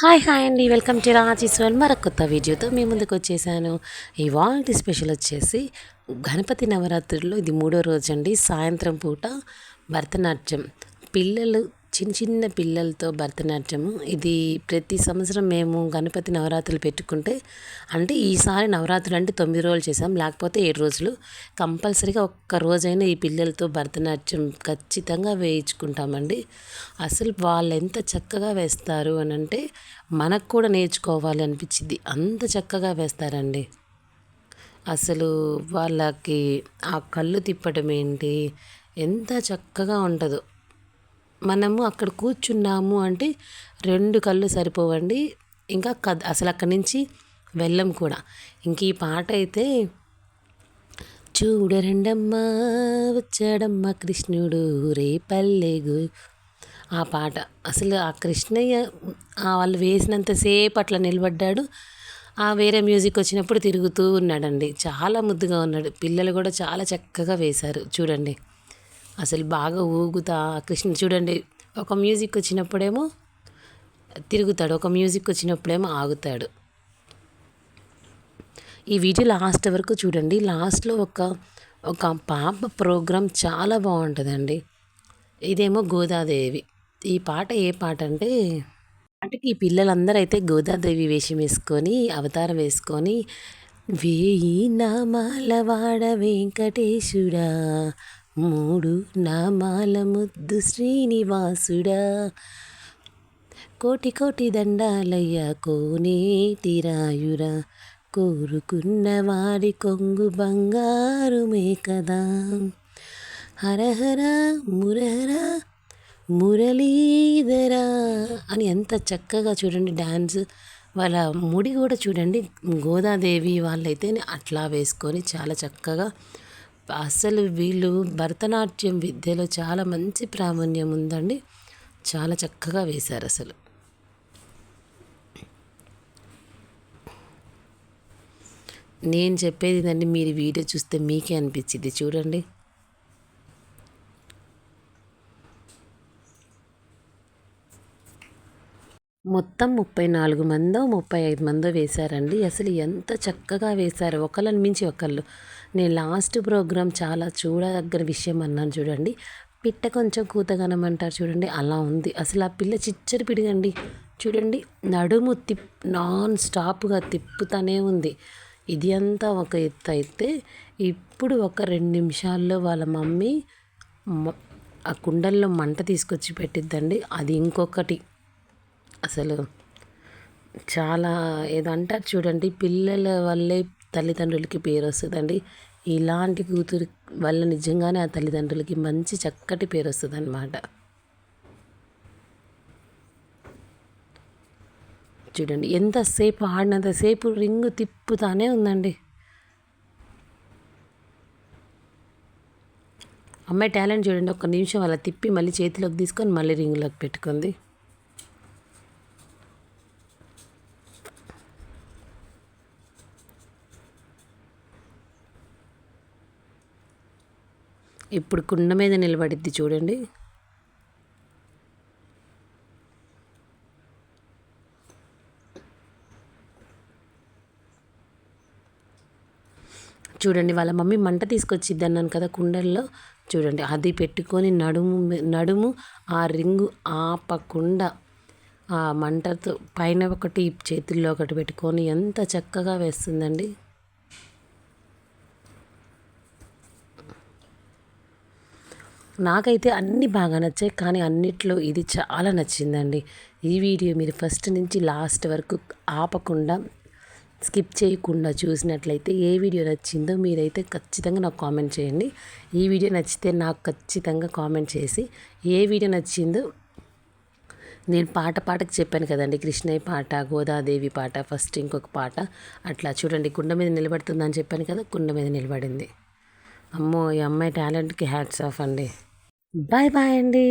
Hi hi అండి. Welcome to Rajeshwar మరొక కొత్త వీడియోతో మీ ముందుకు వచ్చేసాను. ఇవాళ స్పెషల్ వచ్చేసి గణపతి నవరాత్రుల్లో ఇది మూడో రోజు అండి సాయంత్రం పూట భరతనాట్యం. పిల్లలు చిన్న చిన్న పిల్లలతో భరతనాట్యము. ఇది ప్రతి సంవత్సరం మేము గణపతి నవరాత్రులు పెట్టుకుంటే అంటే ఈసారి నవరాత్రులు అంటే తొమ్మిది రోజులు చేసాం లేకపోతే ఏడు రోజులు. కంపల్సరీగా ఒక్క రోజైనా ఈ పిల్లలతో భరతనాట్యం ఖచ్చితంగా వేయించుకుంటామండి. అసలు వాళ్ళు ఎంత చక్కగా వేస్తారు అని అంటే మనకు కూడా నేర్చుకోవాలి అనిపించింది. అంత చక్కగా వేస్తారండి. అసలు వాళ్ళకి ఆ కళ్ళు తిప్పడం ఏంటి? ఎంత చక్కగా ఉంటుందో. మనము అక్కడ కూర్చున్నాము అంటే రెండు కళ్ళు సరిపోవండి. ఇంకా కద్ అసలు అక్కడి నుంచి వెళ్ళం కూడా. ఇంక ఈ పాట అయితే చూడరండమ్మా వచ్చాడమ్మా కృష్ణుడు రేపల్లెగు ఆ పాట. అసలు ఆ కృష్ణయ్య వాళ్ళు వేసినంతసేపు అట్లా నిలబడ్డాడు. ఆ వేరే మ్యూజిక్ వచ్చినప్పుడు తిరుగుతూ ఉన్నాడండి. చాలా ముద్దుగా ఉన్నాడు. పిల్లలు కూడా చాలా చక్కగా వేశారు. చూడండి. అసలు బాగా ఊగుతా. కృష్ణ చూడండి ఒక మ్యూజిక్ వచ్చినప్పుడేమో తిరుగుతాడు ఒక మ్యూజిక్ వచ్చినప్పుడేమో ఆగుతాడు. ఈ వీడియో లాస్ట్ వరకు చూడండి లాస్ట్లో ఒక ఒక పాప ప్రోగ్రాం చాలా బాగుంటుందండి. ఇదేమో గోదాదేవి. ఈ పాట ఏ పాట అంటే అంటే ఈ పిల్లలందరూ అయితే గోదాదేవి వేషం వేసుకొని అవతారం వేసుకొని వేయి నామాల వాడ వెంకటేశుడా మూడు నామాల ముద్దు శ్రీనివాసుడా. కోటి కోటి దండాలయ్య కోనేటిరాయురా కోరుకున్న వారి కొంగు బంగారుమే కదా. హరహర మురహర మురళీధర అని ఎంత చక్కగా చూడండి డ్యాన్స్ వాళ్ళ ముడి కూడా చూడండి గోదాదేవి వాళ్ళైతే అట్లా వేసుకొని చాలా చక్కగా అసలు వీళ్ళు భరతనాట్యం విద్యలో చాలా మంచి ప్రాముణ్యం ఉందండి. చాలా చక్కగా వేశారు అసలు. నేను చెప్పేది అండి మీరు వీడియో చూస్తే మీకే అనిపించింది. చూడండి. మొత్తం ముప్పై నాలుగు మందో ముప్పై ఐదు మందో వేశారండి. అసలు ఎంత చక్కగా వేశారు. ఒకళ్ళని మించి ఒకళ్ళు. నేను లాస్ట్ ప్రోగ్రాం చాలా చూడదగ్గర విషయం అన్నాను చూడండి. పిట్ట కొంచెం కూతగనమంటారు చూడండి. అలా ఉంది. అసలు ఆ పిల్ల చిచ్చరి పిడిగండి. చూడండి నడుము తిప్ నాన్ స్టాప్గా తిప్పుతూనే ఉంది. ఇది అంతా ఒక ఎత్తు అయితే ఇప్పుడు ఒక రెండు నిమిషాల్లో వాళ్ళ మమ్మీ ఆ కుండల్లో మంట తీసుకొచ్చి పెట్టిద్దండి. అది ఇంకొకటి. అసలు చాలా ఏదో అంటారు చూడండి పిల్లల వల్లే తల్లిదండ్రులకి పేరు వస్తుందండి. ఇలాంటి కూతురు వల్ల నిజంగానే ఆ తల్లిదండ్రులకి మంచి చక్కటి పేరు వస్తుందన్నమాట. చూడండి ఎంతసేపు ఆడినంతసేపు రింగ్ తిప్పుతానే ఉందండి. అమ్మాయి టాలెంట్ చూడండి ఒక నిమిషం అలా తిప్పి మళ్ళీ చేతిలోకి తీసుకొని మళ్ళీ రింగులోకి పెట్టుకుంది. ఇప్పుడు కుండ మీద నిలబడిద్ది చూడండి. చూడండి వాళ్ళ మమ్మీ మంట తీసుకొచ్చిద్ది అన్నాను కదా కుండల్లో. చూడండి అది పెట్టుకొని నడుము నడుము ఆ రింగు ఆపకుండా ఆ మంటతో పైన ఒకటి చేతుల్లో ఒకటి పెట్టుకొని ఎంత చక్కగా వేస్తుందండి. నాకైతే అన్నీ బాగా నచ్చాయి కానీ అన్నిట్లో ఇది చాలా నచ్చిందండి. ఈ వీడియో మీరు ఫస్ట్ నుంచి లాస్ట్ వరకు ఆపకుండా స్కిప్ చేయకుండా చూసినట్లయితే ఏ వీడియో నచ్చిందో మీరైతే ఖచ్చితంగా నాకు కామెంట్ చేయండి. ఈ వీడియో నచ్చితే నాకు ఖచ్చితంగా కామెంట్ చేసి ఏ వీడియో నచ్చిందో నేను పాట పాటకు చెప్పాను కదండి. కృష్ణయ్య పాట గోదాదేవి పాట ఫస్ట్ ఇంకొక పాట. అట్లా చూడండి కుండ మీద నిలబడుతుందని చెప్పాను కదా కుండ మీద నిలబడింది. అమ్మో ఈ అమ్మాయి టాలెంట్కి హ్యాట్స్ ఆఫ్ అండి. బాయ్ బాయ్ అండి